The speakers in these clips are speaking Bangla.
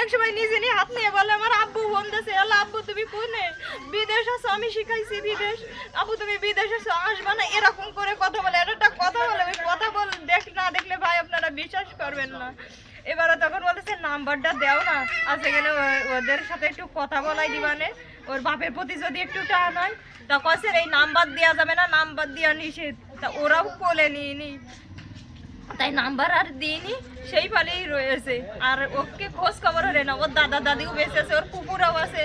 অনেক সময় নিজে নিয়ে হাত নিয়ে বলে, আমার আব্বু ফোন আল্লাহ, আব্বু, তুমি কোনে? বিদেশ আছো, আমি শিখাইছি বিদেশ। আব্বু, তুমি বিদেশ আছো, আসবা না? এরকম করে কথা বলে একটা কথা বলে, ওই কথা বল, দেখ, না দেখলে ভাই আপনারা বিশ্বাস করবেন না। এবারে তখন বলেছে নাম্বারটা দেও না। আজকে গেলে ও- ওদের সাথে একটু কথা বলাই দিবানে। ওর বাপের প্রতি যদি একটু টান হয়, তা কসে এই নাম্বার দেওয়া যাবে না, নাম্বার দেওয়া নিষেধ। তা ওরাও কোলে নিয়ে নি তাই নাম্বার আর দিইনি সেই পালেই রয়েছে। আর ওকে খোঁজ খবর হলে না ওর দাদা দাদিও বেঁচে আছে ওর কুকুরও আছে।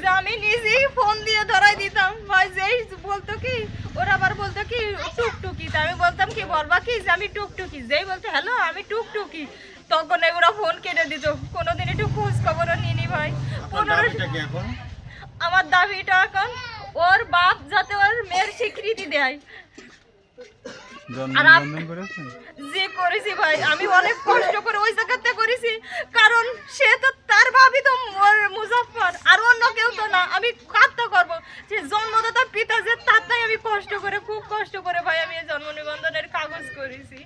যে আমি নিজেই ফোন দিয়ে ধরাই দিতাম। ভাই যেই বলতো কি ওরা আবার বলতো কি টুকটুকি। তা আমি বলতাম কি বলবা কি যে আমি টুকটুকি? যেই বলতো হ্যালো আমি টুকটুকি। তখন ওরা ফোন কেটে দিত। কোনোদিন একটু খোঁজ খবরও নিনি ভাই। আমার দাবিটা এখন ওর বাপ যাতে ওর মেয়ের স্বীকৃতি দেয়। জন্ম করেছি ভাই। আমি অনেক কষ্ট করে ওই জায়গাতে করেছি। কারণ সে তো তার ভাবি তো মুজাফর আর অন্য কেউ তো না। আমি কাত্তা করব। যে জন্মদাতা পিতা যে, তার তাই আমি কষ্ট করে, খুব কষ্ট করে ভাই আমি এই জন্ম নিবন্ধনের কাগজ করেছি।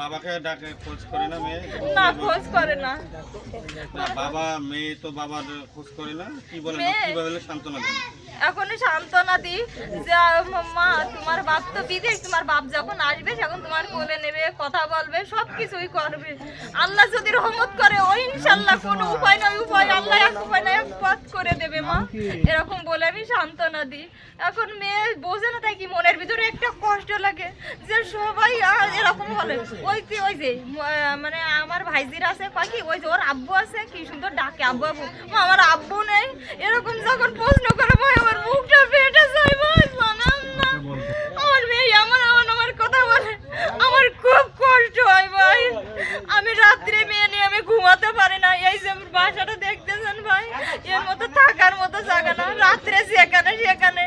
বাবাকে ডাকে খোঁজ করে না মেয়ে? না খোঁজ করে না। না বাবা মেয়ে তো বাবার খোঁজ করে না। কি বলে কীভাবে সান্ত্বনা দেন এখন সান্ত্বনা দিই যে মা তোমার বাপ তো বিদেশ তোমার বাপ যখন আসবে তখন তোমার কোলে নেবে কথা বলবে সব কিছুই করবে। আল্লাহ যদি রহমত করে ওই ইনশাল্লাহ কোনো উপায় নয় উপায় আল্লাহ এক উপায় না এক পথ করে দেবে মা। এরকম বলে আমি সান্ত্বনা দিই। এখন মেয়ে বোঝে না তাই কি মনের ভিতরে একটা কষ্ট লাগে যে সবাই এরকম বলে ওই যে ওই যে মানে আমার ভাইজির আছে কয় কি? ওই যে ওর আব্বু আছে কি সুন্দর ডাকে আব্বু আব্বু। আমার আব্বু নেই। এরকম যখন প্রশ্ন করে ভাই আমার মুখটা ফেটে যায় ভাই জানান না আমার মেয়ে আমার আমার আমার কথা বলে। আমার খুব কষ্ট হয় ভাই। আমি রাত্রে মেয়ে নিয়ে আমি ঘুমাতে পারি না। এই যে বাসাটা দেখতেছেন ভাই? এর মতো থাকার মতো জায়গা না। রাত্রে যেখানে সেখানে।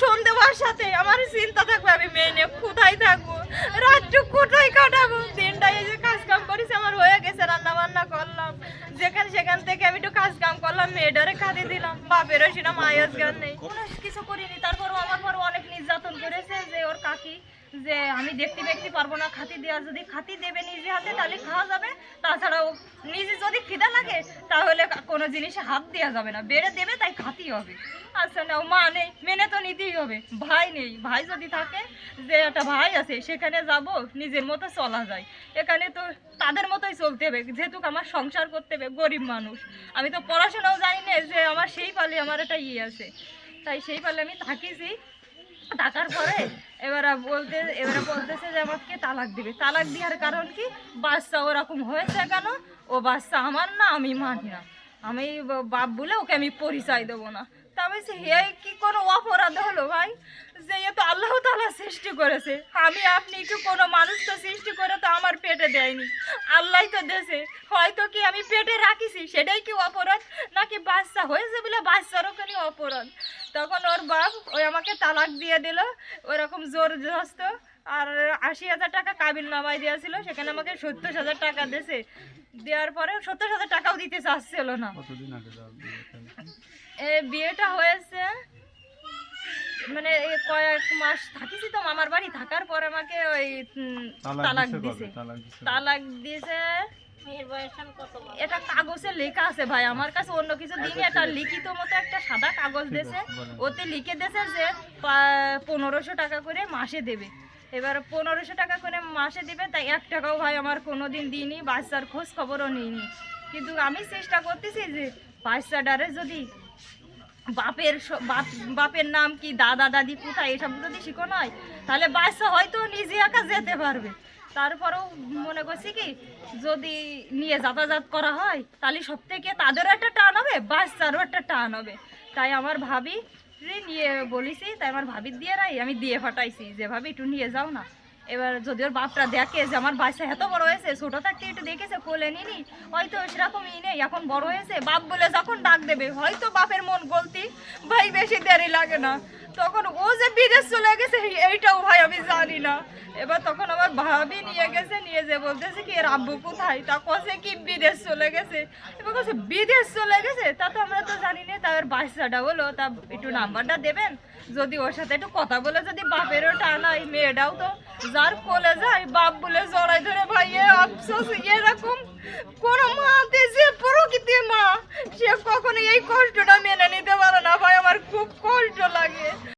সন্ধে সাথে আমার চিন্তা থাকবে আমি মেয়ে নিয়ে কোথায় থাকব? রাত্রে কোথায় কাটাবো? দিনটা এই যে কাজ কাম আমার হয়ে গেছে রান্না বান্না করলাম। যেখানে সেখান থেকে আমি একটু কাজ কাম করলাম, মেয়েটারে কাঁদে দিলাম। বাপেরও মায়ের গান নেই। কোনো কিছু করিনি, তারপরও আমার পর অনেক নির্যাতন করেছে যে ওর কাকি যে আমি দেখতে দেখতে পারব না, খাতি দেওয়া যদি খাতি দেবে নিজে হাতে, তাহলে খাওয়া যাবে। তাছাড়াও নিজে যদি খিদা লাগে, তাহলে কোনো জিনিসে হাত দেওয়া যাবে না। বেড়ে দেবে, তাই খাতি হবে। আচ্ছা না মা নেই, মেনে তো নিতেই হবে। ভাই নেই, ভাই যদি থাকে, যে একটা ভাই আছে, সেখানে যাব, নিজের মতো চলা যায়। এখানে তো তাদের মতোই চলতে হবে, যেহেতু আমার সংসার করতে হবে, গরিব মানুষ। আমি তো পড়াশোনাও জানি না, যে আমার সেই পালে আমার একটা ইয়ে আছে। তাই সেই পালে আমি থাকিছি টাকার পরে এবার বলতে এবারে বলতেছে যে আমাকে তালাক দিবে। তালাক দেওয়ার কারণ কি? বাচ্চা ওরকম হয়েছে কেন? ও বাচ্চা আমার না, আমি মানি না। আমি বাপ বলে ওকে আমি পরিচয় দেবো না। তা আমি বলছি, হে কি কোনো অপরাধ হলো ভাই? যে এ তো আল্লাহ তালা সৃষ্টি করেছে। আমি আপনি কি কোনো মানুষ তো সৃষ্টি করে তো আমার পেটে দেয়নি। আল্লাহ তো দেশে হয়তো কি আমি পেটে রাখিছি? সেটাই কি অপরাধ? নাকি বাচ্চা হয়েছে বলে বাচ্চার ওখানে অপরাধ? তখন ওর বাপ ওই আমাকে তালাক দিয়ে দিল। ওরকম জোর জস্ত আর আশি হাজার টাকা কাবিল নামাই দেওয়া ছিল সেখানে আমাকে সত্তর হাজার টাকা দিয়েছে। দেওয়ার পরে সত্তর হাজার টাকাও দিতে চাচ্ছিল না। বিয়েটা? এ বিয়েটা হয়েছে মানে কয়েক মাস থাকিছি তো মামার বাড়ি থাকার পর আমাকে ওই তালাক দিছে তালাক দিছে। এটা কাগজে লেখা আছে ভাই আমার কাছে অন্য কিছু দিন এটা লিখিত মতো একটা সাদা কাগজ দিয়েছে ওতে লিখে দিয়েছে যে পনেরোশো টাকা করে মাসে দেবে। এবার পনেরোশো টাকা করে মাসে দিবে, তাই এক টাকাও ভাই আমার কোনো দিন দিইনি, বাচ্চার খোঁজ খবরও নিইনি। কিন্তু আমি চেষ্টা করতেছি যে বাচ্চাটারে যদি বাপের বাপ- বাপের নাম কি, দাদা, দাদি, কোথায়, এসব যদি শিখনো হয়, তাহলে বাচ্চা হয়তো নিজে একা যেতে পারবে। তারপরেও মনে করছি কি, যদি নিয়ে যাতায়াত করা হয়, তাহলে সব থেকে তাদেরও একটা টান হবে, বাচ্চারও একটা টান হবে। তাই আমার ভাবি নিয়ে বলেছি তাই আমার ভাবির দিয়ে রাই আমি দিয়ে ফাটাইছি যে ভাবি একটু নিয়ে যাও না। এবার যদি ওর বাপটা দেখে যে আমার বাচ্চা এত বড় হয়েছে, ছোট থাকতে একটু দেখেছে, কোলে নিনি, হয়তো সেরকমই নেই, এখন বড় হয়েছে, বাপ বলে যখন ডাক দেবে, হয়তো বাপের মন গলতি, ভাই বেশি দেরি লাগে না। তখন ও যে বিদেশ চলে গেছে, এইটাও ভাই আমি জানি না। এবার তখন আমার ভাবি নিয়ে গেছে, নিয়ে যে বলতেছে কি, এর আব্বু কোথায়? তা কষে কি বিদেশ চলে গেছে? এবার কাছে বিদেশ চলে গেছে? তা তো আমরা তো তার বাচ্চাটা হলো তা একটু নাম্বারটা দেবেন? যদি ওর সাথে একটু কথা বলে যদি বাপেরও টানাই মেয়েটাও তো যার কোলে যায়, বাপ বলে জড়াই ধরে, ভাইয়ে আফসোস